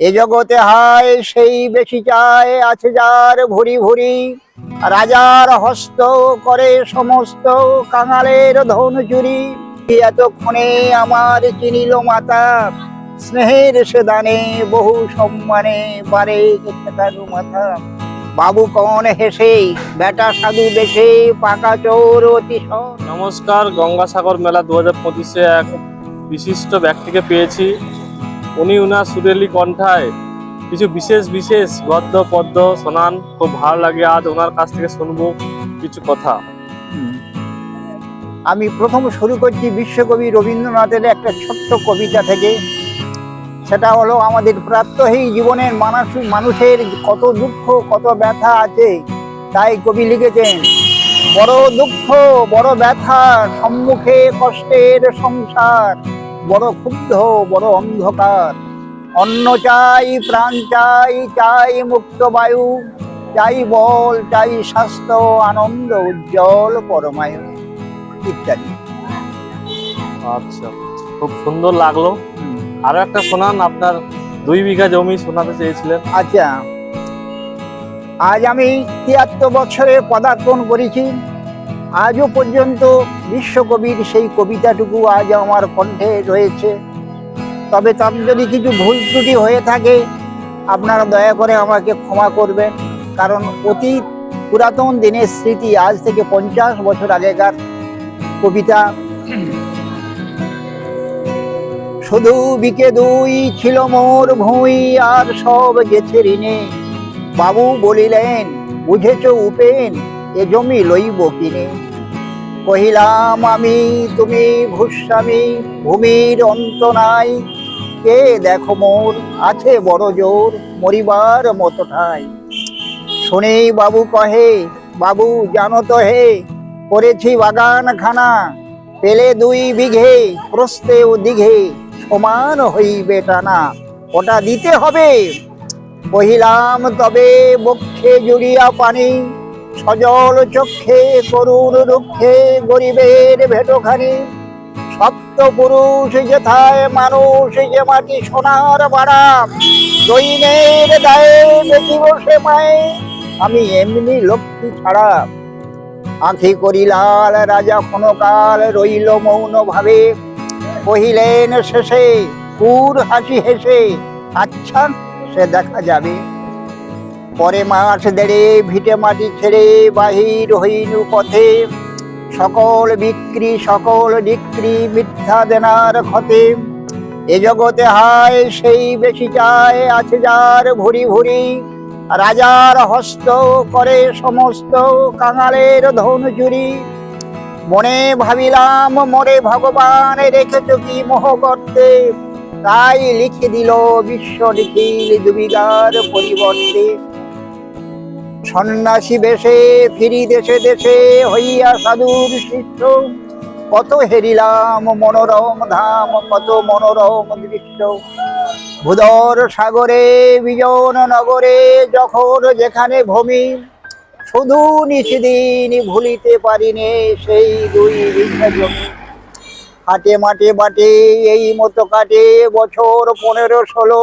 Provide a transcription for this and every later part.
এ জগতে হায়, সেই বেশি চায়, আছে যার ভুরি ভুরি। রাজার হস্ত করে সমস্ত কাঙালের ধন চুরি। এতক্ষণে আমার চিনিল মাতা, স্নেহের সে দানে বহু সম্মানে ঠেকানো মাথা। বাবু কন হেসে, বেটা সাধু বেশে, পাকা চোর অতি। নমস্কার, গঙ্গাসাগর মেলা দু হাজার পঁচিশে এক বিশিষ্ট ব্যক্তিকে পেয়েছি। উনি উনার সুরেলি কণ্ঠায় কিছু বিশেষ বিশেষ গদ্য, পদ্য শোনান। খুব ভালো লাগে, আজ ওনার কাছ থেকে শুনব কিছু কথা। আমি প্রথম শুরু করছি বিশ্বকবি রবীন্দ্রনাথের একটা ছোট্ট কবিতা থেকে। সেটা হলো আমাদের প্রাত্যহিক জীবনের মানুষ, মানুষের কত দুঃখ, কত ব্যথা আছে, তাই কবি লিখেছেন, বড় দুঃখ, বড় ব্যথা, সম্মুখে কষ্টের সংসার বড় ক্ষুব্ধ বড় অন্ধকার। অন্ন চাই প্রাণ চাই চাই মুক্ত বায়ু চাই বল চাই স্বাস্থ্য আনন্দ উজ্জ্বল পরমায়ু ইত্যাদি। আচ্ছা খুব সুন্দর লাগল। আরও একটা শোনান আপনার দুই বিঘা জমি শোনাতে চেয়েছিলেন। আচ্ছা। আজ আমি তিয়াত্তর বছরে পদার্পণ করেছি। আজও পর্যন্ত বিশ্বকবির সেই কবিতাটুকু আজ আমার কণ্ঠে রয়েছে। তবে তার যদি কিছু ভুল ত্রুটি হয়ে থাকে, আপনারা দয়া করে আমাকে ক্ষমা করবেন। কারণ অতীত পুরাতন দিনের স্মৃতি আজ থেকে পঞ্চাশ বছর আগেকার কবিতা। শুধু বিকে দুই ছিল মোর ভুঁই, আর সব গেছে ঋণে। বাবু বলিলেন, বুঝেছ উপেন এ জমি লইব কিনে। কহিলাম, আমি, তুমি ভূস্বামী, ভূমির অন্ত নাই। কে দেখো মোর? আছে বড় জোর, মরিবার মতো ঠাই। শুনে বাবু কহে, বাবু জানো তো হে, করেছি বাগান খানা পেলে দুই বিঘে প্রস্তে ও দিঘে, সমান হইবে টানা, ওটা দিতে হবে? কহিলাম, তবে বক্ষে জুড়িয়া পানি সজল চক্ষে করুণ রুক্ষে গরিবের ভেটোখানি। সপ্ত পুরুষ যেথায় মানুষ যে মাটি সোনার বাড়া, দৈনের দায়ে বেটি বসে মায়ে, আমি এমনি লক্ষ্মী ছাড়া। আঁখি করিলাল রাজা ক্ষণকাল রইল মৌন ভাবে কহিলেন শেষে পুর হাসি হেসে আচ্ছা সে দেখা যাবে। পরে মাস দেড়ে ভিটে মাটি ছেড়ে বাহির হইনু পথে। সকল বিক্রি সকল বিক্রি মিথ্যা দেনার ক্ষতে এ জগতে হায়, সেই বেশি চায়, আছে যার ভুরি ভুরি। রাজার হস্ত করে সমস্ত কাঙালের ধন চুরি। মনে ভাবিলাম, মরে ভগবান রেখেছ কি মোহ করতে? তাই লিখে দিল বিশ্ব নিখিল দুবিগার পরিবর্তে। সন্ন্যাসী বেশে ফিরি দেশে দেশে হইয়া সাধুর শিষ্য। কত হেরিলাম মনোরম ধাম, কত মনোরম দৃশ্য। ভূদর সাগরে, বিজন নগরে, যখন যেখানে ভূমি, শুধু নিশিদিন ভুলিতে পারিনে সেই দুই হাটে মাঠে বাটে এই মতো কাটে বছর পনেরো ষোলো।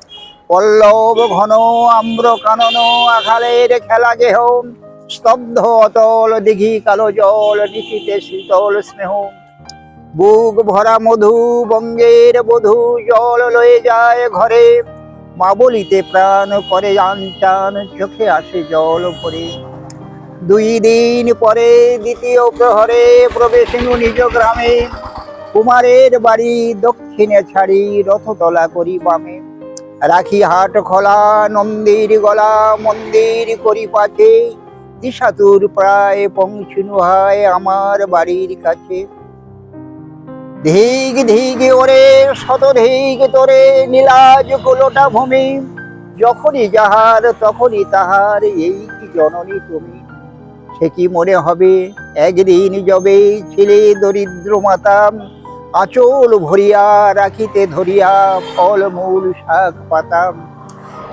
পল্লব ঘন আম্র কানন আঘালের খেলা গেহ, স্তব্ধ অতল দিঘি কালো জল নিশিতে শীতল স্নেহ। বুক ভরা মধু বঙ্গের বধূ জল লয়ে যায় ঘরে মা বলিতে প্রাণ করে আনচান চোখে আসে জল ভরে। দুই দিন পরে দ্বিতীয় প্রহরে প্রবেশিনু নিজ গ্রামে, কুমারের বাড়ি দক্ষিণে ছাড়ি রথতলা করি বামে। রাখি হাট খোলা, নন্দীর গলা মন্দির করি পাছে। দিশাতুর প্রায় পৌঁছিনু হয় আমার বাড়ির কাছে। ধিগ ধিগ ওরে, শত ধিগ তোরে, নীলাজ গোলটা ভূমি। যখনই যাহার, তখনই তাহার, এই কি জননী তুমি? সে কি মনে হবে? একদিন যবে ছিলে দরিদ্র মাতাম আচল ভরিয়া রাখিতে ধরিয়া ফল মূল শাক পাতাম।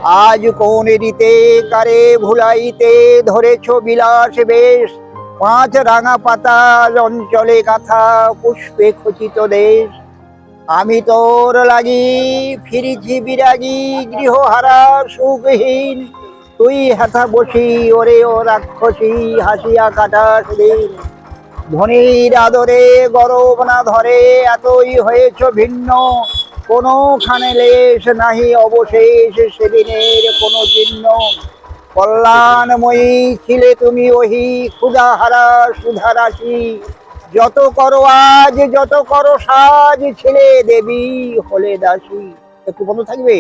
আজ কোন রীতে কারে ভুলাইতে ধরেছ বিলাস বেশ। পাঁচ রাঙা পাতা অঞ্চলে গাথা পুষ্পে খচিত দেশ। আমি তোর লাগি ফিরিছি বিরাগী গৃহহারা সুখহীন। তুই হাতা বসি, ওরে ও রাক্ষসী, হাসিয়া কাটাস দিন। ধনির আদরে গরব না ধরে এতই হয়েছ ভিন্ন। কোনোখানে লেশ নাহি অবশেষ সেদিনের কোনো চিহ্ন কল্যাণময়ী ছিলে তুমি ওহি ক্ষুধাহারা সুধারাশি। যত করো আজ যত করো সাজ ছিলে দেবী হলে দাসী। একটু বন্ধ থাকবে।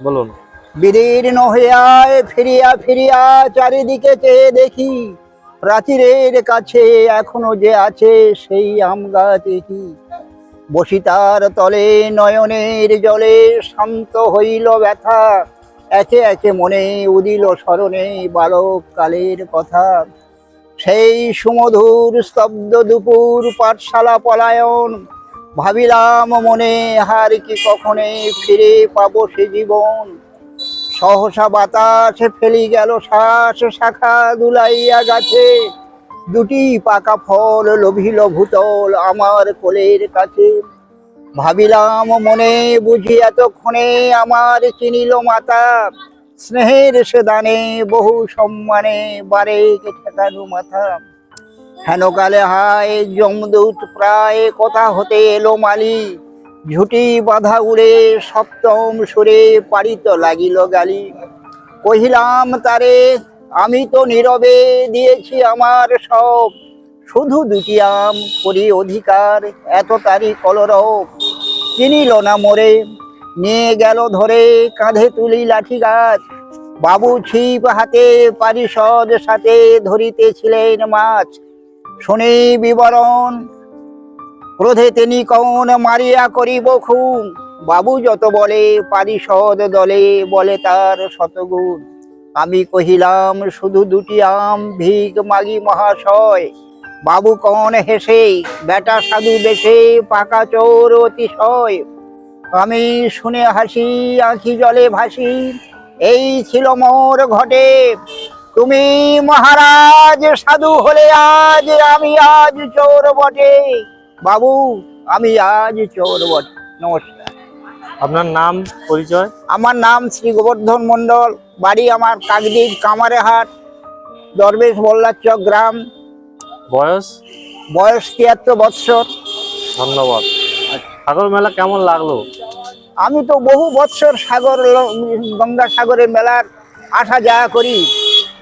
বলুন। বিদীর্ণ হইয়ায় ফিরিয়া ফিরিয়া চারিদিকে চেয়ে দেখি প্রাচীরের কাছে এখনও যে আছে সেই আম গাছ কি? বসিতার তলে নয়নের জলে শান্ত হইল ব্যথা। একে একে মনে উদিল স্মরণে বালক কালের কথা। সেই সুমধুর স্তব্ধ দুপুর পাঠশালা পলায়ন। ভাবিলাম মনে, হার কি কখনে ফিরে পাবো সে জীবন? সহসা বাতাসে ফেলি গেল শ্বাস শাখা দুলাইয়া গাছে। দুটি পাকা ফল লোভিল ভূতল আমার কোলের কাছে। ভাবিলাম মনে বুঝি এতক্ষণে আমার চিনিল মাতা। স্নেহের সে দানে বহু সম্মানে বারেক ঠেকানো মাথা। হেনকালে হায় যমদূত, প্রায় কথা হতে এলো মালি। ঝুটি বাঁধা উড়ে সপ্তম সুরে পারিত লাগিল গালি। কহিলাম, তারে, আমি তো নীরবে দিয়েছি আমার সব। শুধু দুটি আম করি অধিকার, এত তারি কলরব। চিনিল না মোরে, নিয়ে গেল ধরে কাঁধে তুলি লাঠি গাছ। বাবু ছিপ হাতে পারিষদ সাথে ধরিতেছিলেন মাছ। শুনি বিবরণ ক্রোধে তিনি কৌন মারিয়া করিব খুন? বাবু যত বলে পারিষদ দলে, বলে তার শতগুণ। আমি কহিলাম, শুধু দুটি আম ভিক মাগি মহাশয়। বাবু কন হেসে, বেটা সাধু বেশে পাকা চোর অতিশয়। আমি শুনে হাসি, আঁখি জলে ভাসি, এই ছিল মোর ঘটে। তুমি মহারাজ, সাধু হলে আজ, আমি আজ চোর বটে। বাবু আমি আজ চোর বটে নমস্কার। আপনার নাম পরিচয়? আমার নাম শ্রী গোবর্ধন মণ্ডল। বাড়ি আমার কাকদ্বীপ কামারেহাট দরবেশ মোল্লাচক গ্রাম। বয়স? বয়স তিয়াত্তর বৎসর। ধন্যবাদ। সাগর মেলা কেমন লাগল? আমি তো বহু বৎসর সাগর গঙ্গা সাগরের মেলার আসা যাওয়া করি।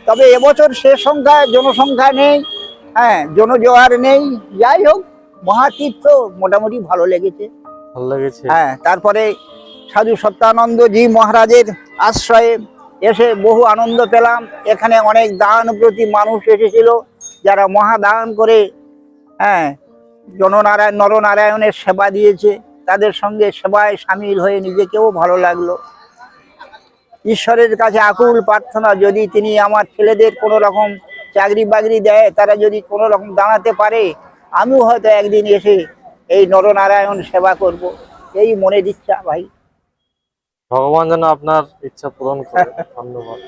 তবে এবছর সে সংখ্যা জনসংখ্যা নেই হ্যাঁ জনজোয়ার নেই। যাই হোক মহাতীর্থ মোটামুটি ভালো লেগেছে। ভালো লেগেছে? হ্যাঁ তারপরে সাধু সত্যানন্দজি মহারাজের আশ্রয়ে এসে বহু আনন্দ পেলাম। এখানে অনেক দান প্রতি মানুষ এসেছিল যারা মহাদান করে হ্যাঁ জননারায়ণ নরনারায়ণের সেবা দিয়েছে। তাদের সঙ্গে সেবায় সামিল হয়ে নিজেকেও ভালো লাগল। ঈশ্বরের কাছে আকুল প্রার্থনা যদি তিনি আমার ছেলেদের কোনো রকম চাকরি বাকরি দেয় তারা যদি কোনো রকম দাঁড়াতে পারে আমিও হয়তো একদিন এসে এই নরনারায়ণ সেবা করব। এই মনের ইচ্ছা, ভাই। ভগবান যেন আপনার ইচ্ছা পূরণ করে। ধন্যবাদ।